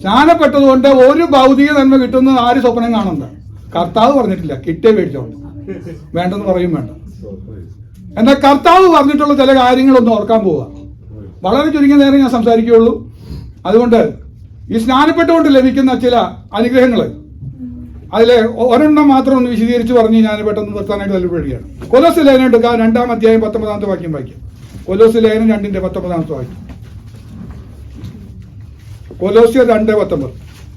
സ്നാനപ്പെട്ടതുകൊണ്ട് ഒരു ഭൗതിക നന്മ കിട്ടുന്ന ആര് സ്വപ്നം കാണുന്നത്? കർത്താവ് പറഞ്ഞിട്ടില്ല. കിട്ടേ മേടിച്ചോണ്ട് വേണ്ടെന്ന് പറയും വേണ്ട. എന്നാൽ കർത്താവ് പറഞ്ഞിട്ടുള്ള ചില കാര്യങ്ങളൊന്നും ഓർക്കാൻ പോവുക. വളരെ ചുരുങ്ങിയ നേരം ഞാൻ സംസാരിക്കുകയുള്ളൂ. അതുകൊണ്ട് ഈ സ്നാനപ്പെട്ടുകൊണ്ട് ലഭിക്കുന്ന ചില അനുഗ്രഹങ്ങൾ അതിലെ ഒരെണ്ണം മാത്രം ഒന്ന് വിശദീകരിച്ച് പറഞ്ഞ് ഞാൻ പെട്ടെന്ന് നിർത്താനായിട്ട് താല്പര്യപ്പെടുകയാണ്. കൊലോസ് ലേഖനം എടുക്കുക രണ്ടാം അധ്യായം പത്തൊമ്പതാമത്തെ വാക്യം വായിക്കാം. കൊലോസ് ലേഖനം രണ്ടിന്റെ പത്തൊമ്പതാമത്തെ വാക്യം. കൊലോസ്യ രണ്ട് പത്തൊമ്പത്.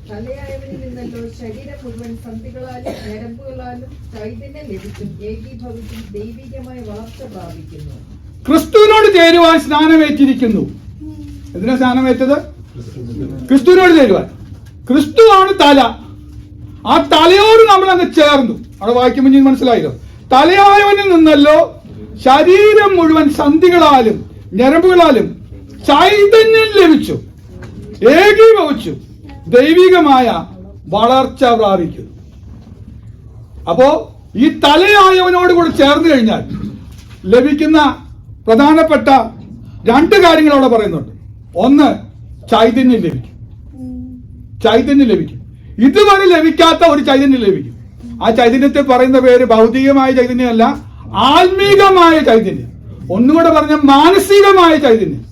തലയായവനിൽ നിന്നല്ലോ ശരീരം മുഴുവൻ സന്ധികളാലും ഞരമ്പുകളാലും ചൈതന്യം ലഭിച്ചും ഏകീഭവിച്ചും ദൈവികമായ വളർച്ച പ്രാപിക്കുന്നു. ക്രിസ്തുവിനോട് ചേരുവാൻ സ്നാനമേറ്റിരിക്കുന്നു. എന്തിനാ സ്നാനമേറ്റത്? ക്രിസ്തുവിനോട് ചേരുവാൻ. ക്രിസ്തുവാണ് തല. ആ തലയോട് നമ്മൾ അങ്ങ് ചേർന്നു. അവിടെ വായിക്കുമ്പോൾ ഇനി മനസ്സിലായല്ലോ. തലയായവനിൽ നിന്നല്ലോ ശരീരം മുഴുവൻ സന്ധികളാലും ഞരമ്പുകളാലും ചൈതന്യം ലഭിച്ചു. ഏകീഭവിച്ചു. ദൈവികമായ വളർച്ച പ്രാപിക്കുന്നു. അപ്പോ ഈ തലയായവനോട് കൂടെ ചേർന്ന് കഴിഞ്ഞാൽ ലഭിക്കുന്ന പ്രധാനപ്പെട്ട രണ്ട് കാര്യങ്ങൾ അവിടെ പറയുന്നുണ്ട്. ഒന്ന് ചൈതന്യം ലഭിക്കും. ചൈതന്യം ലഭിക്കും. ഇതുവരെ ലഭിക്കാത്ത ഒരു ചൈതന്യം ലഭിക്കും. ആ ചൈതന്യത്തെ പറയുന്ന പേര് ഭൗതികമായ ചൈതന്യമല്ല ആത്മീകമായ ചൈതന്യം. ഒന്നുകൂടെ പറഞ്ഞ മാനസികമായ ചൈതന്യം.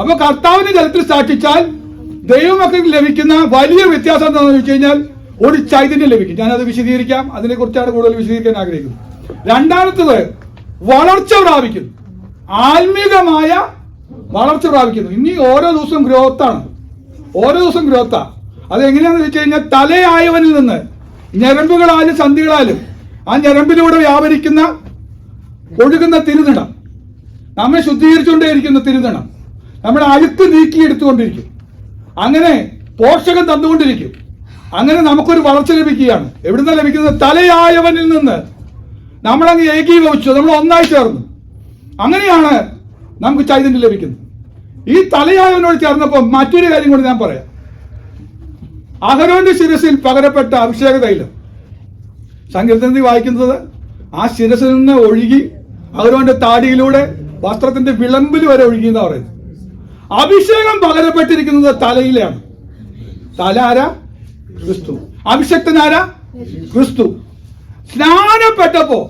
അപ്പൊ കർത്താവിന്റെ ജലത്തിൽ സാക്ഷിച്ചാൽ ദൈവമക്കൾക്ക് ലഭിക്കുന്ന വലിയ വ്യത്യാസം എന്താണെന്ന് വെച്ച് കഴിഞ്ഞാൽ ഒരു ചൈതന്യം ലഭിക്കും. ഞാനത് വിശദീകരിക്കാം. അതിനെ കുറിച്ചാണ് കൂടുതൽ വിശദീകരിക്കാൻ ആഗ്രഹിക്കുന്നത്. രണ്ടാമത്തത് വളർച്ച പ്രാപിക്കുന്നു. ആത്മീകമായ വളർച്ച പ്രാപിക്കുന്നു. ഇനി ഓരോ ദിവസവും ഗ്രോത്താണ്. ഓരോ ദിവസം ഗ്രോത്താ. അത് എങ്ങനെയാണെന്ന് വെച്ച് കഴിഞ്ഞാൽ തലയായവനിൽ നിന്ന് ഞരമ്പുകളാലും സന്ധികളാലും ആ ഞരമ്പിലൂടെ വ്യാപരിക്കുന്ന ഒഴുകുന്ന തിരുനിടം. നമ്മെ ശുദ്ധീകരിച്ചുകൊണ്ടേയിരിക്കുന്ന തിരുനിടം. നമ്മുടെ അഴുക്ക് നീക്കിയെടുത്തുകൊണ്ടിരിക്കും. അങ്ങനെ പോഷകം തന്നുകൊണ്ടിരിക്കും. അങ്ങനെ നമുക്കൊരു വളർച്ച ലഭിക്കുകയാണ്. എവിടുന്ന ലഭിക്കുന്നത്? തലയായവനിൽ നിന്ന്. നമ്മളങ്ങ് ഏകീഭവിച്ചു. നമ്മൾ ഒന്നായി ചേർന്നു. അങ്ങനെയാണ് നമുക്ക് ചൈതന്യം ലഭിക്കുന്നത്. ഈ തലയായവനോട് ചേർന്നപ്പോൾ മറ്റൊരു കാര്യം കൂടി ഞാൻ പറയാം. അഹരോന്റെ ശിരസിൽ പകരപ്പെട്ട അഭിഷേക തൈലം. സങ്കീർത്തനത്തിൽ വായിക്കുന്നത് ആ ശിരസിൽ നിന്ന് ഒഴുകി അഹരോന്റെ താടിയിലൂടെ വസ്ത്രത്തിന്റെ വിളമ്പിൽ വരെ ഒഴുകി എന്നാ പറയുന്നത്. അഭിഷേകം പകരപ്പെട്ടിരിക്കുന്നത് തലയിലാണ്. തല ആരാ? ക്രിസ്തു. അഭിഷക്തനാരാ ക്രിസ്തു. സ്നാനപ്പെട്ടപ്പോ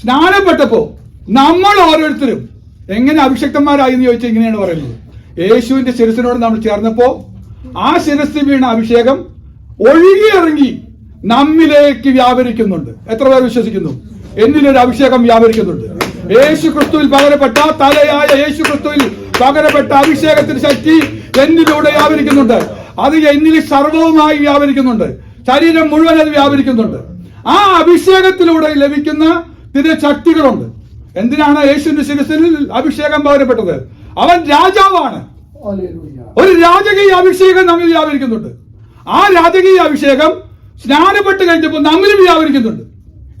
സ്നാനപ്പെട്ടപ്പോ നമ്മൾ ഓരോരുത്തരും എങ്ങനെ അഭിഷക്തന്മാരായി എന്ന് ചോദിച്ചാൽ ഇങ്ങനെയാണ് പറയുന്നത്. യേശുവിന്റെ ശിരസിനോട് നമ്മൾ ചേർന്നപ്പോ ആ ശിരസ് വീണ അഭിഷേകം ഒഴുകിയിറങ്ങി നമ്മിലേക്ക് വ്യാപരിക്കുന്നുണ്ട്. എത്ര പേർ വിശ്വസിക്കുന്നു? എന്നിലൊരു അഭിഷേകം വ്യാപരിക്കുന്നുണ്ട്. യേശു ക്രിസ്തുവിൽ പകരപ്പെട്ട തലയായ യേശു ക്രിസ്തുവിൽ പകരപ്പെട്ട അഭിഷേകത്തിന് ശക്തി എന്നിലൂടെ വ്യാപരിക്കുന്നുണ്ട്. അത് എന്നിൽ സർവവുമായി വ്യാപരിക്കുന്നുണ്ട്. ശരീരം മുഴുവൻ അത് വ്യാപരിക്കുന്നുണ്ട്. ആ അഭിഷേകത്തിലൂടെ ലഭിക്കുന്ന ചില ശക്തികളുണ്ട്. എന്തിനാണ് യേശുവിന്റെ ശിരസിൽ അഭിഷേകം പകരപ്പെട്ടത്? അവൻ രാജാവാണ്. ഒരു രാജകീയ അഭിഷേകം നമ്മിൽ വ്യാപരിക്കുന്നുണ്ട്. ആ രാജകീയ അഭിഷേകം സ്നാനപ്പെട്ട് കഴിഞ്ഞപ്പോൾ നമ്മിൽ വ്യാപരിക്കുന്നുണ്ട്.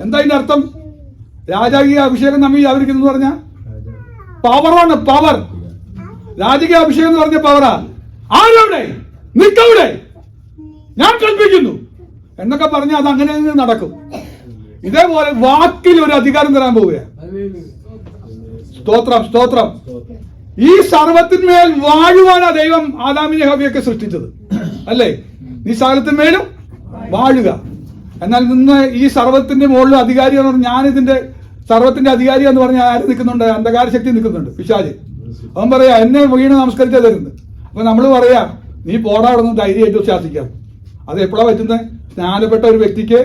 എന്താ അതിന്റെ അർത്ഥം? രാജകീയ അഭിഷേകം നമ്മൾ വ്യാപരിക്കുന്നു പറഞ്ഞ പവറാണ് പവർ. രാജകീയ അഭിഷേകം എന്ന് പറഞ്ഞ പവറാ. ആരവിടെ? നിൽക്കവിടെ ഞാൻ കൽപ്പിക്കുന്നു. എന്നൊക്കെ പറഞ്ഞാൽ അത് അങ്ങനെ അങ്ങ് നടക്കും. ഇതേപോലെ വാക്കിൽ ഒരു അധികാരം തരാൻ പോവുകയാണ് സ്തോത്രം സ്തോത്രം. ഈ സർവത്തിന്മേൽ വാഴുവാനാ ദൈവം ആദാമിനെ ഹവിയൊക്കെ സൃഷ്ടിച്ചത്. അല്ലേ? നീ സകലത്തിന്മേലും വാഴുക. എന്നാൽ ഇന്ന് ഈ സർവത്തിന്റെ മുകളിൽ അധികാരി എന്ന് പറഞ്ഞാൽ ഞാനിതിന്റെ സർവത്തിന്റെ അധികാരി എന്ന് പറഞ്ഞാൽ ആര് നിൽക്കുന്നുണ്ട്? അന്ധകാര ശക്തി നിൽക്കുന്നുണ്ട്. പിശാജ് അവൻ പറയാ എന്നെ വീണ് നമസ്കരിച്ചാ തരുന്നത്. അപ്പൊ നമ്മൾ പറയാ നീ പോടാടുന്ന് ധൈര്യമായിട്ട് ശാസിക്കാം. അത് എപ്പോഴാ പറ്റുന്നത് സ്നാനപ്പെട്ട ഒരു വ്യക്തിക്ക്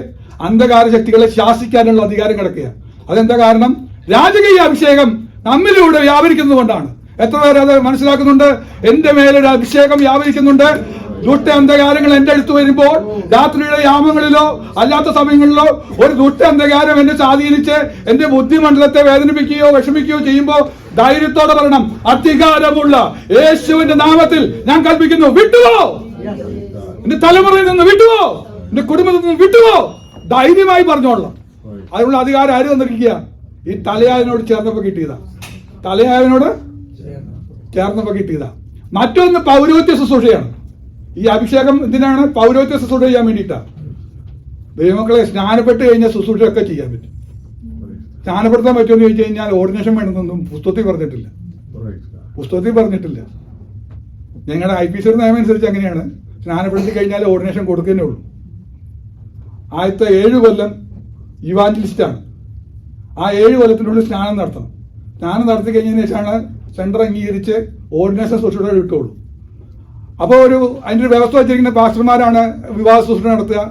അന്ധകാര ശക്തികളെ ശാസിക്കാനുള്ള അധികാരം കിടക്കുക അതെന്താ കാരണം? രാജകീയ അഭിഷേകം നമ്മിലൂടെ വ്യാപരിക്കുന്നത് കൊണ്ടാണ് എത്ര പേര് അത് മനസ്സിലാക്കുന്നുണ്ട്? എന്റെ മേലൊരു അഭിഷേകം വ്യാപരിക്കുന്നുണ്ട്. ദുഷ്ട അന്ധകാരങ്ങൾ എന്റെ അടുത്ത് വരുമ്പോൾ രാത്രിയുടെ യാമങ്ങളിലോ അല്ലാത്ത സമയങ്ങളിലോ ഒരു ദുഷ്ട അന്ധകാരം എന്നെ സ്വാധീനിച്ച് എന്റെ ബുദ്ധിമണ്ഡലത്തെ വേദനിപ്പിക്കുകയോ വിഷമിക്കുകയോ ചെയ്യുമ്പോൾ ധൈര്യത്തോടെ പറയണം അധികാരമുള്ള യേശുവിന്റെ നാമത്തിൽ ഞാൻ കൽപ്പിക്കുന്നു വിട്ടുവോ? എന്റെ തലമുറയിൽ നിന്ന് വിട്ടുവോ? എന്റെ കുടുംബത്തിൽ നിന്ന് വിട്ടുവോ? ധൈര്യമായി പറഞ്ഞോളാം അതിനുള്ള അധികാരം ആര് തന്നിരിക്കുക? ഈ തലയായനോട് ചേർന്നപ്പോ കിട്ടിയതാ. തലയായനോട് ചേർന്നപ്പോ കിട്ടിയതാ. മറ്റൊന്ന് പൗരോത്യ ശുശ്രൂഷയാണ്. ഈ അഭിഷേകം എന്തിനാണ് പൗരോത്യ ശുശ്രൂഷ ചെയ്യാൻ വേണ്ടിയിട്ടാണ് ദൈവമക്കളെ സ്നാനപ്പെട്ട് കഴിഞ്ഞാൽ ശുശ്രൂഷയൊക്കെ ചെയ്യാൻ പറ്റും. സ്നാനപ്പെടുത്താൻ പറ്റുമെന്ന് ചോദിച്ചു കഴിഞ്ഞാൽ ഓർഡിനേഷൻ വേണമെന്നൊന്നും പുസ്തകത്തിൽ പറഞ്ഞിട്ടില്ല. പുസ്തകത്തിൽ പറഞ്ഞിട്ടില്ല. ഞങ്ങളുടെ ഐ പി സി നിയമം അനുസരിച്ച് അങ്ങനെയാണ്. സ്നാനപ്പെടുത്തി കഴിഞ്ഞാൽ ഓർഡിനേഷൻ കൊടുക്കുന്നേ ഉള്ളൂ. ആദ്യത്തെ ഏഴ് കൊല്ലം ഇവാഞ്ചലിസ്റ്റാണ് ആ ഏഴ് കൊല്ലത്തിനുള്ളിൽ സ്നാനം നടത്തണം. സ്നാനം നടത്തി കഴിഞ്ഞതിന് ശേഷമാണ് സെന്റർ അംഗീകരിച്ച് ഓർഡിനേഷൻ ശുശ്രൂഷ കിട്ടുള്ളൂ അപ്പോൾ ഒരു അതിന്റെ ഒരു വ്യവസ്ഥ വെച്ചിരിക്കുന്ന പാസ്റ്റർമാരാണ് വിവാഹ ശുശ്രൂഷ നടത്തുക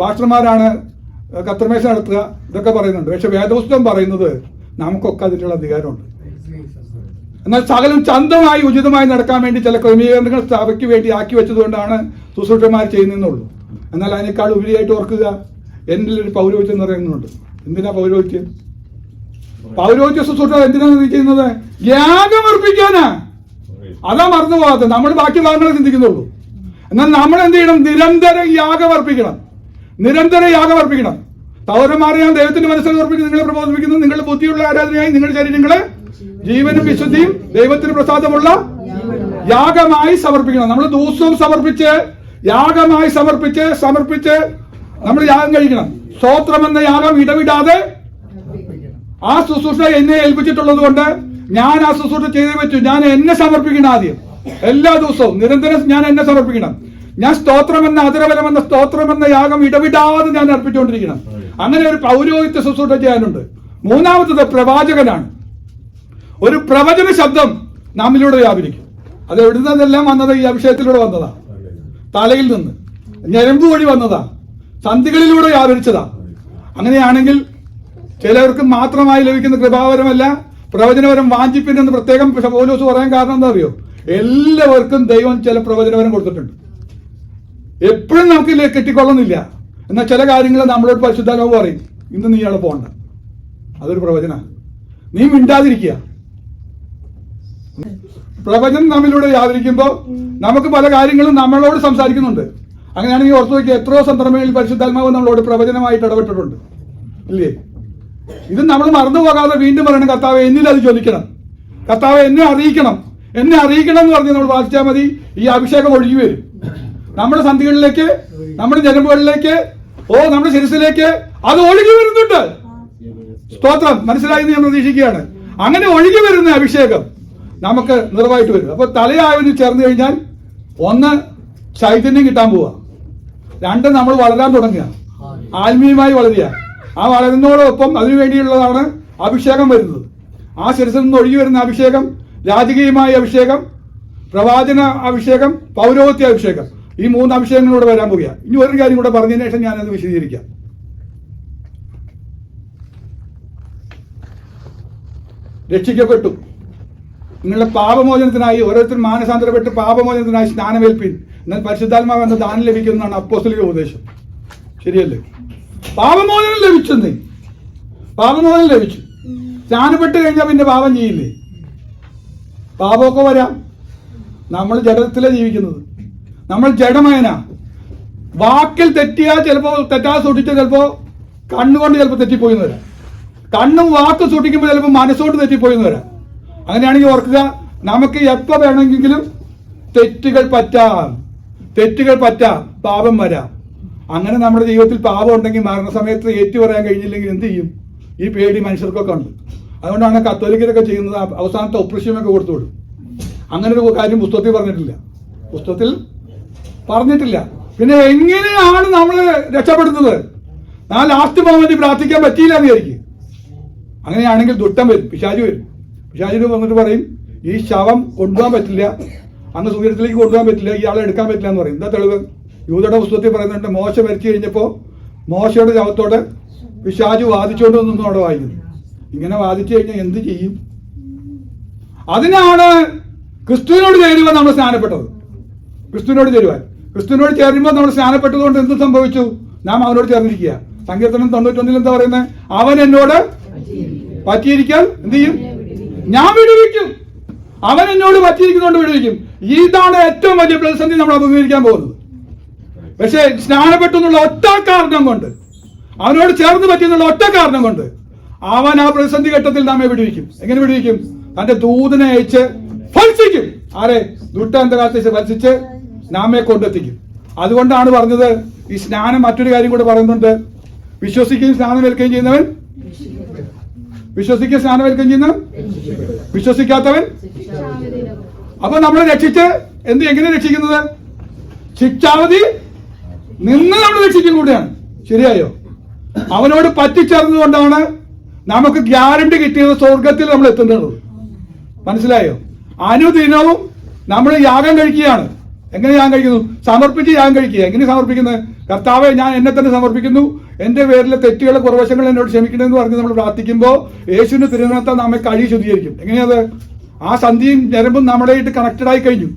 പാസ്റ്റർമാരാണ് കത്രമേശ നടത്തുക ഇതൊക്കെ പറയുന്നുണ്ട്. പക്ഷെ വേദപുസ്തകം പറയുന്നത് നമുക്കൊക്കെ അതിനുള്ള അധികാരമുണ്ട്. എന്നാൽ സകലം ചന്തമായി ഉചിതമായി നടക്കാൻ വേണ്ടി ചില ക്രമീകരണങ്ങൾ സഭയ്ക്ക് വേണ്ടി ആക്കി വെച്ചതുകൊണ്ടാണ് സുശ്രൂഷന്മാർ ചെയ്യുന്നതെന്നുള്ളൂ. എന്നാൽ അതിനേക്കാൾ ഉപരിയായിട്ട് ഓർക്കുക എന്നിൽ ഒരു പൗരോഹിത്യം എന്ന് പറയുന്നുണ്ട്. എന്തിനാ പൗരോഹിത്യം? പൗരോഹിത്യ ശുശ്രൂഷ എന്തിനാണ് ചെയ്യുന്നത്? യാഗമർപ്പിക്കാനാ അതാ മറന്നു പോകാത്തത്. നമ്മൾ ബാക്കി ഭാഗങ്ങളെ ചിന്തിക്കുന്നുള്ളൂ. എന്നാൽ നമ്മൾ എന്ത് ചെയ്യണം? നിരന്തരം യാഗമർപ്പിക്കണം നിരന്തരം യാഗമർപ്പിക്കണം പൗരന്മാരെ ഞാൻ ദൈവത്തിന്റെ മനസ്സിൽ ഉറപ്പിച്ച് നിങ്ങളെ പ്രബോധിപ്പിക്കുന്നു. നിങ്ങളുടെ ബുദ്ധിയുള്ള ആരാധനയായി നിങ്ങളുടെ ശരീരങ്ങളെ ജീവനും വിശുദ്ധിയും ദൈവത്തിന് പ്രസാദമുള്ള യാഗമായി സമർപ്പിക്കണം. നമ്മൾ ദിവസവും സമർപ്പിച്ച് യാഗമായി സമർപ്പിച്ച് സമർപ്പിച്ച് നമ്മൾ യാഗം കഴിക്കണം. സ്തോത്രം എന്ന യാഗം ഇടവിടാതെ ആ ശുശ്രൂഷ എന്നെ ഏൽപ്പിച്ചിട്ടുള്ളത് കൊണ്ട് ഞാൻ ആ ശുശ്രൂഷ ചെയ്തേ പറ്റൂ. ഞാൻ എന്നെ സമർപ്പിക്കണം ആദ്യം. എല്ലാ ദിവസവും നിരന്തരം ഞാൻ എന്നെ സമർപ്പിക്കണം. ഞാൻ സ്തോത്രമെന്ന എന്ന സ്തോത്രം എന്ന യാഗം ഇടവിടാതെ ഞാൻ അർപ്പിച്ചുകൊണ്ടിരിക്കണം. അങ്ങനെ ഒരു പൗരോഹിത്യ ശുശ്രൂഷ ചെയ്യാനുണ്ട്. മൂന്നാമത്തത് പ്രവാചകനാണ്. ഒരു പ്രവചന ശബ്ദം നാമിലൂടെ വ്യാപരിക്കും. അത് എവിടുന്നതെല്ലാം വന്നത്? ഈ അഭിഷേകത്തിലൂടെ വന്നതാ. തലയിൽ നിന്ന്. ഞരമ്പ് വഴി വന്നതാ. സന്ധികളിലൂടെ വ്യാപരിച്ചതാ. അങ്ങനെയാണെങ്കിൽ ചിലർക്ക് മാത്രമായി ലഭിക്കുന്ന കൃപാവരമല്ല പ്രവചനപരം വാഞ്ചിപ്പിന്റെ ഒന്ന് പ്രത്യേകം പൗലോസ് പറയാൻ കാരണം എന്താ അറിയോ? എല്ലാവർക്കും ദൈവം ചില പ്രവചനപരം കൊടുത്തിട്ടുണ്ട്. എപ്പോഴും നമുക്ക് കിട്ടിക്കൊള്ളുന്നില്ല എന്നാൽ ചില കാര്യങ്ങൾ നമ്മളോട് പരിശുദ്ധാത്മാവ് പറയും. ഇന്ന് നീ അവിടെ പോകണ്ട അതൊരു പ്രവചന നീ മിണ്ടാതിരിക്കുക. പ്രവചനം നമ്മിലൂടെ വ്യാപരിക്കുമ്പോൾ നമുക്ക് പല കാര്യങ്ങളും നമ്മളോട് സംസാരിക്കുന്നുണ്ട്. അങ്ങനെയാണെങ്കിൽ ഓർത്തു നോക്കിയ എത്രയോ സന്ദർഭങ്ങളിൽ പരിശുദ്ധാത്മാവ് നമ്മളോട് പ്രവചനമായിട്ട് ഇടപെട്ടിട്ടുണ്ട്. ഇല്ലേ? ഇത് നമ്മൾ മറന്നു പോകാതെ വീണ്ടും പറയണം കർത്താവ് എന്നിൽ അത് ചോദിക്കണം കർത്താവ് എന്നെ അറിയിക്കണം. എന്നെ അറിയിക്കണം എന്ന് പറഞ്ഞ് നമ്മൾ വാദിച്ചാൽ മതി ഈ അഭിഷേകം ഒഴുകി വരും. നമ്മുടെ സന്ധികളിലേക്ക് നമ്മുടെ ജനമ്പുകളിലേക്ക് ഓ നമ്മുടെ ശിരസിലേക്ക് അത് ഒഴുകി വരുന്നുണ്ട്. സ്തോത്രം. മനസ്സിലായി ഞാൻ പ്രതീക്ഷിക്കുകയാണ്. അങ്ങനെ ഒഴുകി വരുന്ന അഭിഷേകം നമുക്ക് നിറവായിട്ട് വരും. അപ്പൊ തലയായവന് ചേർന്ന് കഴിഞ്ഞാൽ ഒന്ന് ചൈതന്യം കിട്ടാൻ പോവുക രണ്ട് നമ്മൾ വളരാൻ തുടങ്ങുക. ആത്മീയമായി വളരുക. ആ വളരുന്നതോടൊപ്പം അതിനു വേണ്ടിയുള്ളതാണ് അഭിഷേകം വരുന്നത്. ആ ശിരസിൽ നിന്ന് ഒഴുകി വരുന്ന അഭിഷേകം രാജകീയമായ അഭിഷേകം പ്രവാചന അഭിഷേകം പൗരോഹിത്യ അഭിഷേകം. ഈ മൂന്ന് അഭിഷേകങ്ങളോട് വരാൻ പോവുക ഇനി ഒരു കാര്യം കൂടെ പറഞ്ഞതിന് ശേഷം ഞാനത് വിശദീകരിക്കാം. രക്ഷിക്കപ്പെട്ടു. നിങ്ങളുടെ പാപമോചനത്തിനായി ഓരോരുത്തരും മാനസാന്തരപ്പെട്ട് പാപമോചനത്തിനായി സ്നാനമേൽപ്പിൻ. എന്നാൽ പരിശുദ്ധാത്മാവ് എന്ന ദാനം ലഭിക്കുന്നതാണ് അപ്പോസ്തലിക ഉപദേശം. ശരിയല്ലേ? പാപമോചനം ലഭിച്ചെന്നേ പാപമോചനം ലഭിച്ചു. സ്നാനപ്പെട്ട് കഴിഞ്ഞാൽ പിന്നെ പാപം ചെയ്യില്ലേ? പാപമൊക്കെ വരാം. നമ്മൾ ജഡത്തിലാണ് ജീവിക്കുന്നത്. നമ്മൾ ജഡമയനാ. വാക്കിൽ തെറ്റിയാൽ ചിലപ്പോൾ തെറ്റാതെ സൂക്ഷിച്ചാൽ ചിലപ്പോൾ കണ്ണുകൊണ്ട് ചിലപ്പോൾ തെറ്റിപ്പോയി എന്ന് വരാം. കണ്ണും വാക്ക് സൂക്ഷിക്കുമ്പോൾ ചിലപ്പോൾ മനസ്സോട്ട് തെറ്റിപ്പോയി എന്ന് വരാം. അങ്ങനെയാണെങ്കിൽ ഓർക്കുക നമുക്ക് എപ്പോൾ വേണമെങ്കിലും തെറ്റുകൾ പറ്റാം. തെറ്റുകൾ പറ്റാം. പാപം വരാം. അങ്ങനെ നമ്മുടെ ജീവിതത്തിൽ പാപം ഉണ്ടെങ്കിൽ മരണസമയത്ത് ഏറ്റു പറയാൻ കഴിഞ്ഞില്ലെങ്കിൽ എന്ത് ചെയ്യും? ഈ പേടി മനുഷ്യർക്കൊക്കെ ഉണ്ട്. അതുകൊണ്ടാണ് കത്തോലിക്കരൊക്കെ ചെയ്യുന്നത് അവസാനത്തെ ഒപ്രഷ്യമൊക്കെ കൊടുത്തു വിടും അങ്ങനെ ഒരു കാര്യം പുസ്തകത്തിൽ പറഞ്ഞിട്ടില്ല. പുസ്തകത്തിൽ പറഞ്ഞിട്ടില്ല. പിന്നെ എങ്ങനെയാണ് നമ്മൾ രക്ഷപ്പെടുന്നത്? നാ ലാസ്റ്റ് മൊമെന്റ് പ്രാർത്ഥിക്കാൻ പറ്റിയില്ല എന്ന് വിചാരിക്കും. അങ്ങനെയാണെങ്കിൽ ദുട്ടം വരും പിശാചു വരും. പിശാചിന് വന്നിട്ട് പറയും ഈ ശവം കൊണ്ടുപോകാൻ പറ്റില്ല. അങ്ങ് സൂര്യത്തിലേക്ക് കൊണ്ടുപോകാൻ പറ്റില്ല. ഇയാളെ എടുക്കാൻ പറ്റില്ല എന്ന് പറയും. എന്താ തെളിവ്? യൂതയുടെ പുസ്തകത്തിൽ പറയുന്നുണ്ട് മോശ മരിച്ചു കഴിഞ്ഞപ്പോൾ മോശയുടെ ശവത്തോട് പിശാജു വാദിച്ചുകൊണ്ട് നിന്നു അവിടെ വായിക്കുന്നു. ഇങ്ങനെ വാദിച്ചു കഴിഞ്ഞാൽ എന്ത് ചെയ്യും? അതിനാണ് ക്രിസ്തുവിനോട് ചേരുവാൻ നമ്മൾ സ്നാനപ്പെട്ടത്. ക്രിസ്തുവിനോട് ചേരുവാൻ. ക്രിസ്തുവിനോട് ചേരുമ്പോൾ നമ്മൾ സ്നാനപ്പെട്ടതുകൊണ്ട് എന്ത് സംഭവിച്ചു? നാം അവനോട് ചേർന്നിരിക്കുക. സങ്കീർത്തനം തൊണ്ണൂറ്റൊന്നിൽ എന്താ പറയുന്നത് അവൻ എന്നോട് പറ്റിയിരിക്കാൻ എന്ത് ചെയ്യും? ഞാൻ വിടുവിക്കും. അവൻ എന്നോട് പറ്റിയിരിക്കുന്നതുകൊണ്ട് വിടുവിക്കും. ഇതാണ് ഏറ്റവും വലിയ പ്രതിസന്ധി നമ്മൾ അഭിമുഖീകരിക്കാൻ പോകുന്നത്. പക്ഷേ സ്നാനപ്പെട്ടു എന്നുള്ള ഒറ്റ കാരണം കൊണ്ട് അവനോട് ചേർന്ന് പറ്റിയെന്നുള്ള ഒറ്റ കാരണം കൊണ്ട് അവൻ ആ പ്രതിസന്ധി ഘട്ടത്തിൽ നമ്മെ വിടുവിക്കും. എങ്ങനെ വിടുവിക്കും? തന്റെ ദൂതനെ അയച്ച് ഫലസിക്കും ആരെ? ദുഷ്ടാന്തകാലത്തെ ഫലസിച്ച് നാമെ കൊണ്ടെത്തിക്കും. അതുകൊണ്ടാണ് പറഞ്ഞത് ഈ സ്നാനം മറ്റൊരു കാര്യം കൂടെ പറയുന്നുണ്ട്. വിശ്വസിക്കുകയും സ്നാനം ഏൽക്കുകയും ചെയ്യുന്നവൻ? വിശ്വസിക്കുകയും സ്നാനം ഏൽക്കുകയും ചെയ്യുന്നവൻ? വിശ്വസിക്കാത്തവൻ? അപ്പൊ നമ്മളെ രക്ഷിച്ച് എന്ത് എങ്ങനെ രക്ഷിക്കുന്നത്? ശിക്ഷാവധി നിന്ന് നമ്മൾ രക്ഷിക്കും കൂടിയാണ്. ശരിയായോ? അവനോട് പറ്റിച്ചേർന്നുകൊണ്ടാണ് നമുക്ക് ഗ്യാരണ്ടി കിട്ടിയത് സ്വർഗത്തിൽ നമ്മൾ എത്തുന്നത്. മനസ്സിലായോ? അനുദിനവും നമ്മൾ യാഗം കഴിക്കുകയാണ്. എങ്ങനെ യാഗം കഴിക്കുന്നു? സമർപ്പിച്ച് യാഗം കഴിക്കുക. എങ്ങനെ സമർപ്പിക്കുന്നത്? കർത്താവെ ഞാൻ എന്നെ തന്നെ സമർപ്പിക്കുന്നു. എന്റെ പേരിലെ തെറ്റുകളെ കുറവശങ്ങൾ എന്നോട് ക്ഷമിക്കണമെന്ന് പറഞ്ഞ് നമ്മൾ പ്രാർത്ഥിക്കുമ്പോൾ യേശുവിന്റെ തിരുനാത്താൽ നമ്മെ കഴി ശുദ്ധീകരിക്കും. എങ്ങനെയത്? ആ സന്ധിയും ഞരമ്പും നമ്മളായിട്ട് കണക്റ്റഡ് ആയി കഴിഞ്ഞു.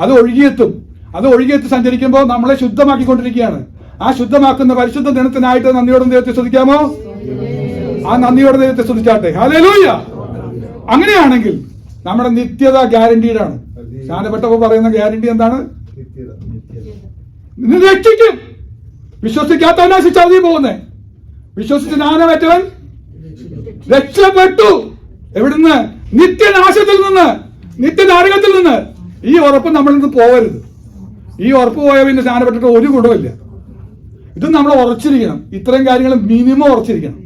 അത് ഒഴുകിയെത്തും. അത് ഒഴുകിയെത്തി സഞ്ചരിക്കുമ്പോൾ നമ്മളെ ശുദ്ധമാക്കിക്കൊണ്ടിരിക്കുകയാണ്. ആ ശുദ്ധമാക്കുന്ന പരിശുദ്ധ ദിനത്തിനായിട്ട് നന്ദിയോടെ ദൈവത്തെ ശ്രദ്ധിക്കാമോ ആ നന്ദിയോടെ ദൈവത്തെ ശ്രദ്ധിച്ചാട്ടെ ഹല്ലേലൂയ അങ്ങനെയാണെങ്കിൽ നമ്മുടെ നിത്യത ഗ്യാരണ്ടീഡാണ്. ആണ് ജ്ഞാനപ്പെട്ടപ്പോ പറയുന്ന ഗ്യാരണ്ടി എന്താണ്? നിന്നെ രക്ഷിക്കും. വിശ്വസിക്കാത്തവനാ ശിക്ഷാവധി പോകുന്നേ. വിശ്വസിച്ച് ജ്ഞാനമേറ്റവൻ രക്ഷപ്പെട്ടു. എവിടുന്ന്? നിത്യനാശത്തിൽ നിന്ന് നിത്യനാരകത്തിൽ നിന്ന്. ഈ ഉറപ്പ് നമ്മളിൽ നിന്ന് പോകരുത് ഈ ഉറപ്പ് പോയ പിന്നെ ജ്ഞാനപ്പെട്ടിട്ട് ഒരു ഗുണമില്ല ഇത് നമ്മൾ ഉറച്ചിരിക്കണം. ഇത്രയും കാര്യങ്ങൾ മിനിമം ഉറച്ചിരിക്കണം.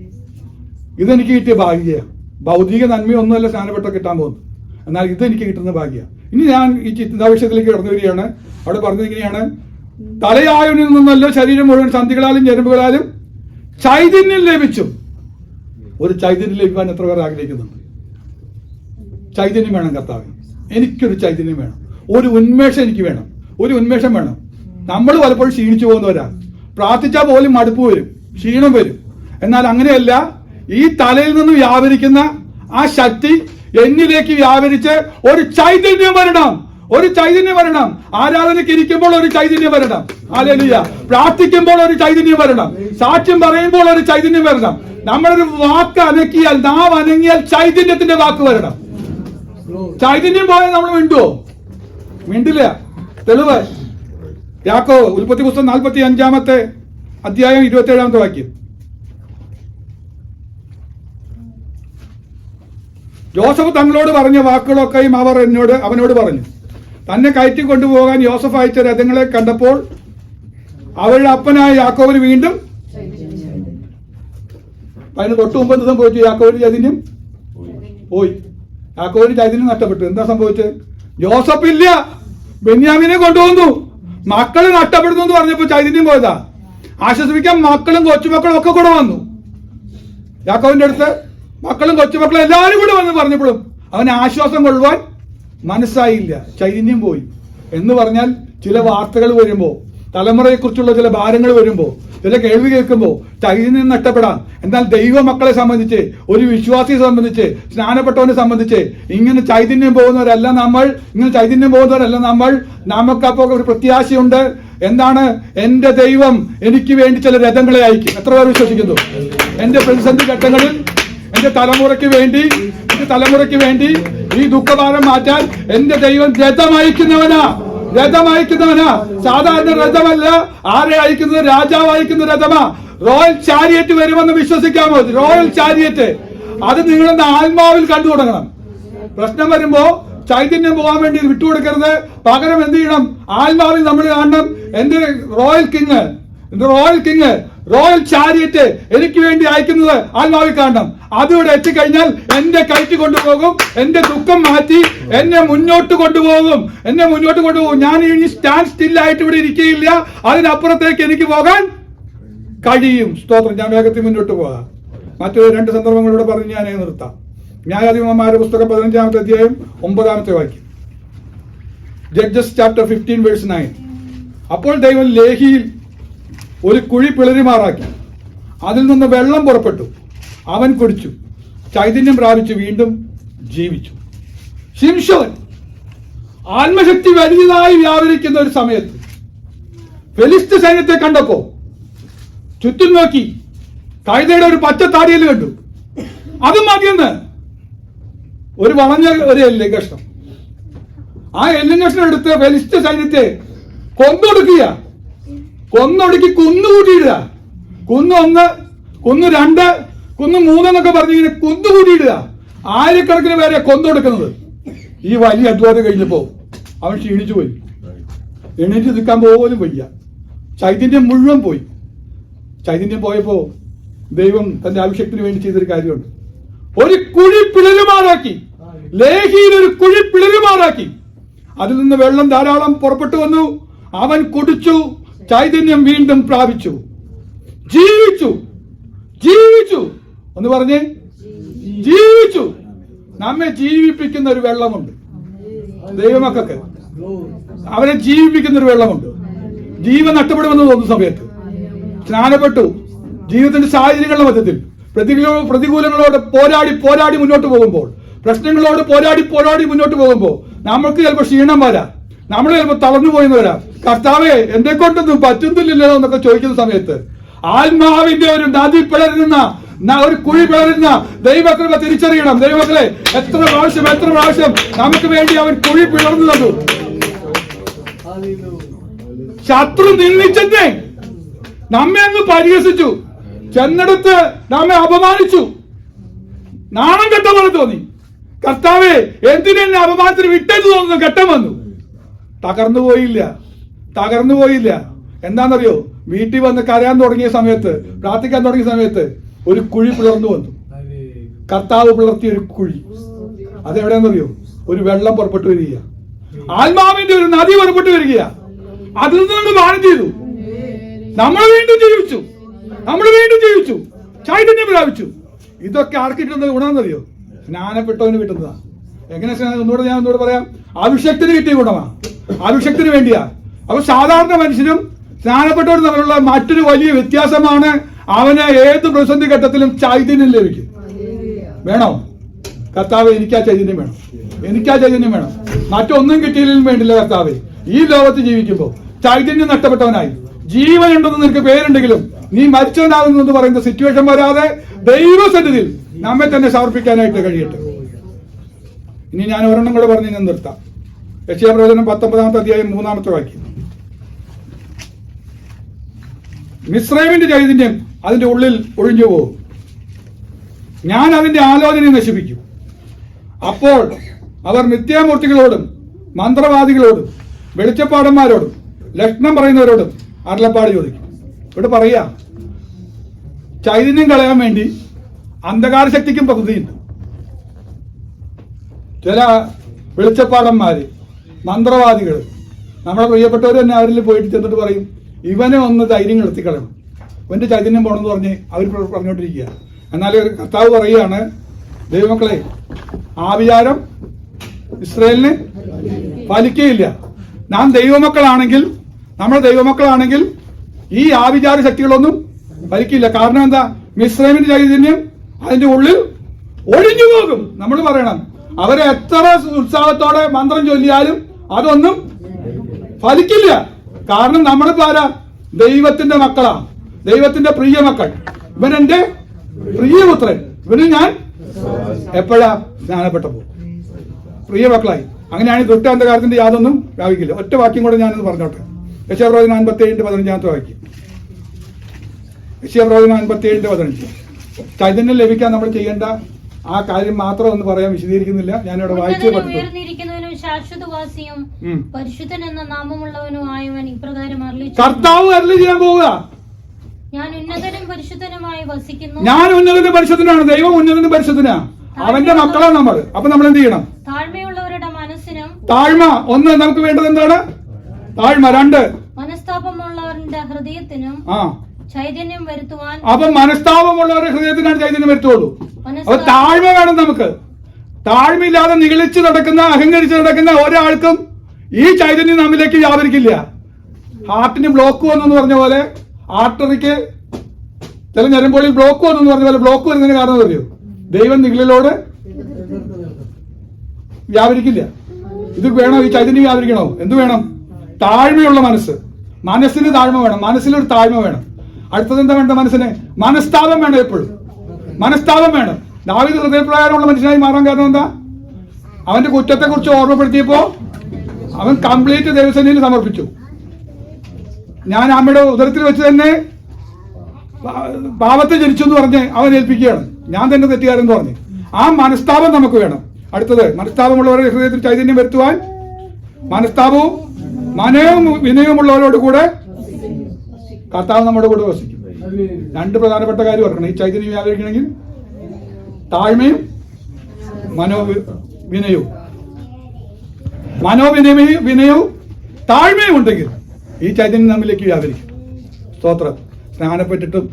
ഇതെനിക്ക് കിട്ടിയ ഭാഗ്യ. ഭൗതിക നന്മയൊന്നുമല്ല ജ്ഞാനപ്പെട്ട കിട്ടാൻ പോകുന്നത്. എന്നാൽ ഇതെനിക്ക് കിട്ടുന്ന ഭാഗ്യ. ഇനി ഞാൻ ഈ ചിന്താവിഷയത്തിലേക്ക് കടന്നു വരികയാണ്. അവിടെ പറഞ്ഞത് ഇങ്ങനെയാണ്. തലയായവനിൽ നിന്നല്ല ശരീരം മുഴുവൻ സന്ധികളാലും ഞരമ്പുകളാലും ചൈതന്യം ലഭിച്ചു. ഒരു ചൈതന്യം ലഭിക്കാൻ എത്ര പേർ ആഗ്രഹിക്കുന്നുണ്ട്? ചൈതന്യം വേണം കർത്താവ് എനിക്കൊരു ചൈതന്യം വേണം. ഒരു ഉന്മേഷം എനിക്ക് വേണം. ഒരു ഉന്മേഷം വേണം. നമ്മൾ പലപ്പോഴും ക്ഷീണിച്ചു പോകുന്നവരാ. പ്രാർത്ഥിച്ചാൽ പോലും മടുപ്പ് വരും ക്ഷീണം വരും. എന്നാൽ അങ്ങനെയല്ല ഈ തലയിൽ നിന്ന് വ്യാപരിക്കുന്ന ആ ശക്തി എന്നിലേക്ക് വ്യാപരിച്ച് ഒരു ചൈതന്യം വരണം. ഒരു ചൈതന്യം വരണം. ആരാധനയ്ക്ക് ഇരിക്കുമ്പോൾ ഒരു ചൈതന്യം വരണം. ആലേലുയ പ്രാർത്ഥിക്കുമ്പോൾ ഒരു ചൈതന്യം വരണം. സാക്ഷ്യം പറയുമ്പോൾ ഒരു ചൈതന്യം വരണം. നമ്മളൊരു വാക്ക് അനക്കിയാൽ നാം അനങ്ങിയാൽ ചൈതന്യത്തിന്റെ വാക്ക് വരണം. ചൈതന്യം പോയാൽ നമ്മൾ മിണ്ടുവോ? മിണ്ടില്ല. തെളിവ്. യാക്കോ ഉൽപ്പത്തി പുസ്തകം നാൽപ്പത്തി അഞ്ചാമത്തെ അധ്യായം ഇരുപത്തി ഏഴാമത്തെ വാക്യം. ജോസഫ് തങ്ങളോട് പറഞ്ഞ വാക്കുകളൊക്കെയും അവർ എന്നോട് അവനോട് പറഞ്ഞു. തന്നെ കയറ്റി കൊണ്ടുപോകാൻ യോസഫ് അയച്ച രഥങ്ങളെ കണ്ടപ്പോൾ അവരുടെ അപ്പനായ യാക്കോവിന് വീണ്ടും അതിന് തൊട്ട് മുമ്പ് എന്ത് സംഭവിച്ചു യാക്കോവിന് ചൈതന്യം? പോയി. യാക്കോവിന് ചൈതന്യം നഷ്ടപ്പെട്ടു. എന്താ സംഭവിച്ചത്? ജോസഫ് ഇല്ല. ബെന്യാമിനെ കൊണ്ടുപോകുന്നു മക്കൾ നഷ്ടപ്പെടുന്നു എന്ന് പറഞ്ഞപ്പോ ചൈതന്യം പോയതാ. ആശ്വസിപ്പിക്കാൻ മക്കളും കൊച്ചുമക്കളും ഒക്കെ കൂടെ വന്നു. യാക്കോവിന്റെ അടുത്ത് മക്കളും കൊച്ചുമക്കളും എല്ലാവരും കൂടെ വന്ന് പറഞ്ഞപ്പോഴും അവന് ആശ്വാസം കൊള്ളുവാൻ മനസ്സായില്ല. ചൈതന്യം പോയി. എന്ന് പറഞ്ഞാൽ ചില വാർത്തകൾ വരുമ്പോ തലമുറയെക്കുറിച്ചുള്ള ചില ഭാരങ്ങൾ വരുമ്പോ ചില കേൾവി കേൾക്കുമ്പോൾ ചൈതന്യം നഷ്ടപ്പെടാം. എന്നാൽ ദൈവ മക്കളെ സംബന്ധിച്ച് ഒരു വിശ്വാസിയെ സംബന്ധിച്ച് സ്നാനപ്പെട്ടവനെ സംബന്ധിച്ച് ഇങ്ങനെ ചൈതന്യം പോകുന്നവരല്ല നമ്മൾ ഇങ്ങനെ ചൈതന്യം പോകുന്നവരല്ല നമ്മൾ. നമുക്കപ്പോൾ ഒരു പ്രത്യാശയുണ്ട്. എന്താണ്? എന്റെ ദൈവം എനിക്ക് വേണ്ടി ചില രഥങ്ങളെ അയക്കും. എത്ര പേർ വിശ്വസിക്കുന്നു? എന്റെ പ്രതിസന്ധി ഘട്ടങ്ങളിൽ എന്റെ തലമുറയ്ക്ക് വേണ്ടി എന്റെ തലമുറയ്ക്ക് വേണ്ടി ഈ ദുഃഖഭാരം മാറ്റാൻ എന്റെ ദൈവം രഥം അയക്കുന്നവനാ. രഥം അയക്കുന്നവനാ സാധാരണ രഥമല്ല. ആരെ അയക്കുന്നത്? രാജാവ് അയക്കുന്ന രഥമാ. റോയൽ ചാരിയറ്റ് വരുമെന്ന് വിശ്വസിക്കാമോ? Royal chariot. അത് നിങ്ങളുടെ ആത്മാവിൽ കണ്ടു തുടങ്ങണം. പ്രശ്നം വരുമ്പോ ചൈതന്യം പോകാൻ വേണ്ടി വിട്ടുകൊടുക്കരുത്. പകരം എന്ത് ചെയ്യണം? ആത്മാവിൽ നമ്മൾ കാണണം. എന്ത്? Royal king. Royal king. Royal chariot എനിക്ക് വേണ്ടി അയക്കുന്നത് ആത്മാവിൽ കാണണം. അതിവിടെ എത്തിക്കഴിഞ്ഞാൽ എന്റെ കയറ്റി കൊണ്ടുപോകും എന്റെ ദുഃഖം മാറ്റി എന്നെ മുന്നോട്ട് കൊണ്ടുപോകും എന്നെ മുന്നോട്ട് കൊണ്ടുപോകും. ഞാൻ ഇനി സ്റ്റാൻഡ് സ്റ്റില്ലായിട്ട് ഇവിടെ ഇരിക്കുകയില്ല. അതിനപ്പുറത്തേക്ക് എനിക്ക് പോകാൻ കഴിയും. സ്തോത്രം. ഞാൻ വേഗത്തിൽ മുന്നോട്ട് പോകാം. മറ്റൊരു രണ്ട് സന്ദർഭങ്ങളിലൂടെ പറഞ്ഞ് ഞാൻ നിർത്താം. ന്യായാധിപന്മാരുടെ പുസ്തകം പതിനഞ്ചാമത്തെ അധ്യായം ഒമ്പതാമത്തെ വാക്യം. Judges chapter fifteen verse nine അപ്പോൾ ദൈവം ലേഹിയിൽ ഒരു കുഴി പിളരുമാറാക്കി അതിൽ നിന്ന് വെള്ളം പുറപ്പെട്ടു. അവൻ കുടിച്ചു. ചൈതന്യം പ്രാപിച്ചു വീണ്ടും ജീവിച്ചു. ശിംശോൻ ആത്മശക്തി വലിയതായി വ്യാപരിക്കുന്ന ഒരു സമയത്ത് ഫെലിസ്റ്റ് സൈന്യത്തെ കണ്ടപ്പോ ചുറ്റും നോക്കി കൈതയുടെ ഒരു പച്ച താടിയിൽ കണ്ടു. അത് മതിയെന്ന് ഒരു വളഞ്ഞ ഒരു എല്ല് കഷ്ണം. ആ എല്ലും കഷ്ണം എടുത്ത് ഫെലിസ്റ്റ് സൈന്യത്തെ കൊന്നൊടുക്കുക കൊന്നൊടുക്കി കുന്നുകൂട്ടിയിടുക കുന്ന് ഒന്ന് കുന്ന് രണ്ട് കുന്ന് മൂന്നെന്നൊക്കെ പറഞ്ഞ് ഇങ്ങനെ കുന്നുകൂട്ടിയിടുക ആയിരക്കണക്കിന് പേരെ കൊന്നൊടുക്കുന്നത്. ഈ വലിയ അധ്വാനം കഴിഞ്ഞപ്പോ അവൻ ക്ഷീണിച്ചു പോയി. എണീറ്റ് നിൽക്കാൻ പോലും വയ്യ. ചൈതന്യം മുഴുവൻ പോയി. ചൈതന്യം പോയപ്പോ ദൈവം തന്റെ ആവശ്യത്തിന് വേണ്ടി ചെയ്തൊരു കാര്യമുണ്ട്. ഒരു കുഴി പിളരുമാറാക്കി ലേഹിയിൽ ഒരു കുഴി പിളരുമാറാക്കി അതിൽ നിന്ന് വെള്ളം ധാരാളം പുറപ്പെട്ടു വന്നു. അവൻ കുടിച്ചു. ചൈതന്യം വീണ്ടും പ്രാപിച്ചു. ജീവിച്ചു. ജീവിച്ചു. ഒന്ന് പറഞ്ഞേ. ജീവിച്ചു. നമ്മെ ജീവിപ്പിക്കുന്ന ഒരു വെള്ളമുണ്ട്. ദൈവമക്കൾക്ക്. അവരെ ജീവിപ്പിക്കുന്ന ഒരു വെള്ളമുണ്ട്. ജീവൻ നഷ്ടപ്പെടുമെന്ന് തോന്നുന്ന സമയത്ത്. സ്നാനപ്പെട്ടു. ജീവിതത്തിന്റെ സാഹചര്യങ്ങളുടെ മധ്യത്തിൽ പ്രതികൂല പ്രതികൂലങ്ങളോട് പോരാടി പോരാടി മുന്നോട്ട് പോകുമ്പോൾ പ്രശ്നങ്ങളോട് പോരാടി പോരാടി മുന്നോട്ട് പോകുമ്പോൾ നമുക്ക് ചിലപ്പോൾ ക്ഷീണം വരാം. നമ്മൾ ചിലപ്പോൾ തളർന്നു പോയെന്ന് കർത്താവേ എന്നെ കൊണ്ടൊന്നും പറ്റുന്നില്ലല്ലോ എന്നൊക്കെ ചോദിക്കുന്ന സമയത്ത് ആത്മാവിന്റെ ഒരു നദി പിളരുന്ന ഒരു കുഴി പിളരുന്ന ദൈവക്കളെ തിരിച്ചറിയണം. ദൈവക്കളെ എത്ര പ്രാവശ്യം എത്ര പ്രാവശ്യം നമുക്ക് വേണ്ടി അവൻ കുഴി പിളർന്നു തന്നു. ശത്രു നിന്ദിച്ചെന്നേ നമ്മെ അങ്ങ് പരിഹസിച്ചു. ചെന്നെടുത്ത് നമ്മെ അപമാനിച്ചു. നാണം കെട്ട പോലെ തോന്നി. കർത്താവെ എന്തിനെ അപമാനത്തിന് വിട്ടെന്ന് തോന്നുന്നു? ഘട്ടം വന്നു. തകർന്നു പോയില്ല. തകർന്നു പോയില്ല. എന്താണെന്നറിയോ? വീട്ടിൽ വന്ന് കരയാൻ തുടങ്ങിയ സമയത്ത് പ്രാർത്ഥിക്കാൻ തുടങ്ങിയ സമയത്ത് ഒരു കുഴി പിളർന്നു വന്നു. കർത്താവ് പിളർത്തിയ ഒരു കുഴി. അതെവിടെയാണെന്നറിയോ? ഒരു വെള്ളം പുറപ്പെട്ടു വരിക ആത്മാവിന്റെ ഒരു നദി പുറപ്പെട്ടു വരിക അതിൽ നിന്ന് പാനം ചെയ്തു. നമ്മൾ വീണ്ടും ജീവിച്ചു. നമ്മൾ വീണ്ടും ജീവിച്ചു. ചൈതന്യം പ്രാപിച്ചു. ഇതൊക്കെ ആർക്ക് കിട്ടുന്നത് ഗുണമെന്നറിയോ സ്നാനപ്പെട്ടവന് കിട്ടുന്നതാ. എങ്ങനെ ഒന്നുകൂടെ ഞാൻ ഒന്നുകൂടെ പറയാം. അഭിഷക്തിന് കിട്ടിയ കൂടമാ അഭിഷക്തിന് വേണ്ടിയാ. അപ്പൊ സാധാരണ മനുഷ്യനും സ്നാനപ്പെട്ടവരും തമ്മിലുള്ള മറ്റൊരു വലിയ വ്യത്യാസമാണ് അവന് ഏത് പ്രതിസന്ധി ഘട്ടത്തിലും ചൈതന്യം ലഭിക്കും. വേണോ? കർത്താവ് എനിക്ക് ചൈതന്യം വേണം. എനിക്കാ ചൈതന്യം വേണം. മറ്റൊന്നും കിട്ടിയില്ലെങ്കിലും വേണ്ടില്ല കർത്താവ്. ഈ ലോകത്ത് ജീവിക്കുമ്പോൾ ചൈതന്യം നഷ്ടപ്പെട്ടവനായി. ജീവനുണ്ടെന്ന് നിനക്ക് പേരുണ്ടെങ്കിലും നീ മരിച്ചവനാകുന്നു എന്ന് പറയുന്ന സിറ്റുവേഷൻ വരാതെ ദൈവസന്നിധിയിൽ നമ്മെ തന്നെ സമർപ്പിക്കാനായിട്ട് കഴിയട്ടെ. ഇനി ഞാൻ ഒരെണ്ണം കൂടെ പറഞ്ഞ് ഞാൻ നിർത്താം. യക്ഷയപ്രവചനം പത്തൊമ്പതാമത്തെ അധ്യായം മൂന്നാമത്തെ വാക്യം. മിശ്രൈമിന്റെ ചൈതന്യം അതിന്റെ ഉള്ളിൽ ഒഴിഞ്ഞു പോകും. ഞാൻ അതിന്റെ ആലോചനയെ നശിപ്പിക്കും. അപ്പോൾ അവർ മിഥ്യാമൂർത്തികളോടും മന്ത്രവാദികളോടും വെളിച്ചപ്പാടന്മാരോടും ലക്ഷണം പറയുന്നവരോടും അരുളപ്പാട് ചോദിക്കും. ഇവിടെ പറയാ ചൈതന്യം കളയാൻ വേണ്ടി അന്ധകാര ശക്തിക്കും പദ്ധതിയുണ്ട്. ചില വെളിച്ചപ്പാടന്മാർ മന്ത്രവാദികൾ നമ്മളെ പ്രിയപ്പെട്ടവർ തന്നെ അവരിൽ പോയിട്ട് ചെന്നിട്ട് പറയും ഇവനെ ഒന്ന് ധൈര്യം നിർത്തിക്കളയണം ഇവന്റെ ചൈതന്യം പോകണമെന്ന് പറഞ്ഞ് അവർ പറഞ്ഞുകൊണ്ടിരിക്കുക എന്നാൽ കർത്താവ് പറയുകയാണ് ദൈവമക്കളെ ആ വിചാരം ഇസ്രയേലിന് പാലിക്കുകയില്ല നാം ദൈവമക്കളാണെങ്കിൽ നമ്മൾ ദൈവമക്കളാണെങ്കിൽ ഈ ആവിചാര ശക്തികളൊന്നും ഭരിക്കില്ല കാരണം എന്താ? മിശ്രമിന്റെ ചൈതന്യം അതിന്റെ ഉള്ളിൽ ഒഴിഞ്ഞു പോകും നമ്മൾ പറയണം അവരെ എത്ര ഉത്സാഹത്തോടെ മന്ത്രം ചൊല്ലിയാലും അതൊന്നും ഫലിക്കില്ല. കാരണം നമ്മളിപ്പോ ആരാ? ദൈവത്തിന്റെ മക്കളാ. ദൈവത്തിന്റെ പ്രിയ മക്കൾ. ഇവനെന്റെ പ്രിയപുത്രൻ. ഇവന് ഞാൻ എപ്പോഴാ സ്നാനപ്പെട്ടപ്പോ? പ്രിയ മക്കളായി. അങ്ങനെയാണ് ദുഷ്ടാന്തകാരത്തിന്റെ യാതൊന്നും വ്യാപിക്കില്ല. ഒറ്റ വാക്യം കൂടെ ഞാനത് പറഞ്ഞോട്ടെ. യശപ്രവചന അൻപത്തി ഏഴിന്റെ പതിനഞ്ചാമത്തെ വാക്യം. യശപ്രവചന അൻപത്തി ഏഴിന്റെ പതിനഞ്ച്. ചൈതന്യം ലഭിക്കാൻ നമ്മൾ ചെയ്യേണ്ട ആ കാര്യം മാത്രം ഒന്ന് പറയാൻ വിശദീകരിക്കുന്നില്ല. ഞാനിവിടെ വായിച്ചേ ഉയർന്നിരിക്കുന്നവനും ശാശ്വതവാസിയും. പരിശുദ്ധൻ എന്ന നാമമുള്ളവനും ആയവൻ ഇപ്രകാരം അരുളി കർത്താവ് അരളി ചെയ്യാൻ പോവുക. ഞാൻ ഉന്നതനും പരിശുദ്ധനുമായി വസിക്കുന്നു. ഞാൻ ഉന്നതന്റെ പരിശുദ്ധനാണ്. ദൈവം ഉന്നതന്റെ പരിശുദ്ധനാ. അവന്റെ മക്കളാണ് നമ്മൾ. അപ്പൊ നമ്മൾ എന്ത് ചെയ്യണം? താഴ്മയുള്ളവരുടെ മനസ്സിനും താഴ്മ ഒന്ന് നമുക്ക് വേണ്ടത് എന്താണ്? താഴ്മ. രണ്ട്. മനസ്താപമുള്ളവരുടെ ഹൃദയത്തിനും ആ. ചൈതന്യം വരുത്തുവാൻ അപ്പൊ മനസ്താപമുള്ളവരുടെ ഹൃദയത്തിനാണ് ചൈതന്യം വരുത്തുള്ളൂ. അപ്പൊ താഴ്മ വേണം നമുക്ക്. താഴ്മയില്ലാതെ നികളിച്ച് നടക്കുന്ന അഹങ്കരിച്ച് നടക്കുന്ന ഒരാൾക്കും ഈ ചൈതന്യം നമ്മിലേക്ക് വ്യാപരിക്കില്ല ഹാർട്ടിന് ബ്ലോക്ക് വന്നന്ന് പറഞ്ഞ പോലെ ആർട്ടറിക്ക് ചില ഞരമ്പോളിൽ ബ്ലോക്ക് വന്നന്ന് പറഞ്ഞ പോലെ ബ്ലോക്ക് വരുന്നതിന് കാരണം അറിയോ ദൈവം നിങ്ങളിലോട് വ്യാപരിക്കില്ല. ഇത് വേണോ ഈ ചൈതന്യം വ്യാപരിക്കണോ? എന്ത് വേണം? താഴ്മയുള്ള മനസ്സ്. മനസ്സിന് താഴ്മ വേണം. മനസ്സിലൊരു താഴ്മ വേണം. അടുത്തത് എന്താ വേണ്ട മനസ്സിന്? മനസ്താപം വേണം എപ്പോഴും. മനസ്താപം വേണം. ദാവിദ് ഹൃദയപ്രകാരമുള്ള മനുഷ്യനായി മാറാൻ കാരണം എന്താ? അവന്റെ കുറ്റത്തെക്കുറിച്ച് ഓർമ്മപ്പെടുത്തിയപ്പോ അവൻ കംപ്ലീറ്റ് ദൈവസേനയിൽ സമർപ്പിച്ചു. ഞാൻ അമ്മയുടെ ഉദരത്തിൽ വെച്ച് തന്നെ പാവത്തെ പാപത്തെ ജനിച്ചു എന്ന് പറഞ്ഞ് അവൻ ഏൽപ്പിക്കുകയാണ്. ഞാൻ തന്നെ തെറ്റുകാരെന്ന് പറഞ്ഞ്. ആ മനസ്താപം നമുക്ക് വേണം. അടുത്തത് മനസ്താപമുള്ളവരുടെ ഹൃദയത്തിൽ ചൈതന്യം വരുത്തുവാൻ മനസ്താപവും മനയവും വിനയവുമുള്ളവരോട് കൂടെ കർത്താവ് നമ്മുടെ കൂടെ വസിക്കും. രണ്ട് പ്രധാനപ്പെട്ട കാര്യം ഓർക്കണം. ഈ ചൈതന്യം വ്യാപരിക്കണമെങ്കിൽ താഴ്മയും മനോ വിനയവും. വിനയവും താഴ്മയും ഉണ്ടെങ്കിൽ ഈ ചൈതന്യം നമ്മിലേക്ക് വ്യാപരിക്കും. സ്തോത്രം. സ്നാനപ്പെട്ടിട്ടും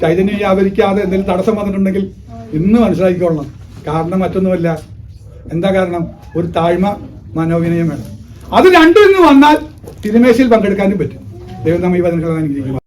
ചൈതന്യം വ്യാപരിക്കാതെ എന്തെങ്കിലും തടസ്സം വന്നിട്ടുണ്ടെങ്കിൽ ഇന്ന് മനസ്സിലാക്കിക്കൊള്ളണം. കാരണം മറ്റൊന്നുമല്ല. എന്താ കാരണം? ഒരു താഴ്മ മനോവിനയം വേണം. അത് രണ്ടും ഇന്ന് വന്നാൽ തിരുമേശയിൽ പങ്കെടുക്കാനും പറ്റും. ദൈവം നമ്മൾ ഈ വചനങ്ങളെ അനുഗ്രഹിക്കും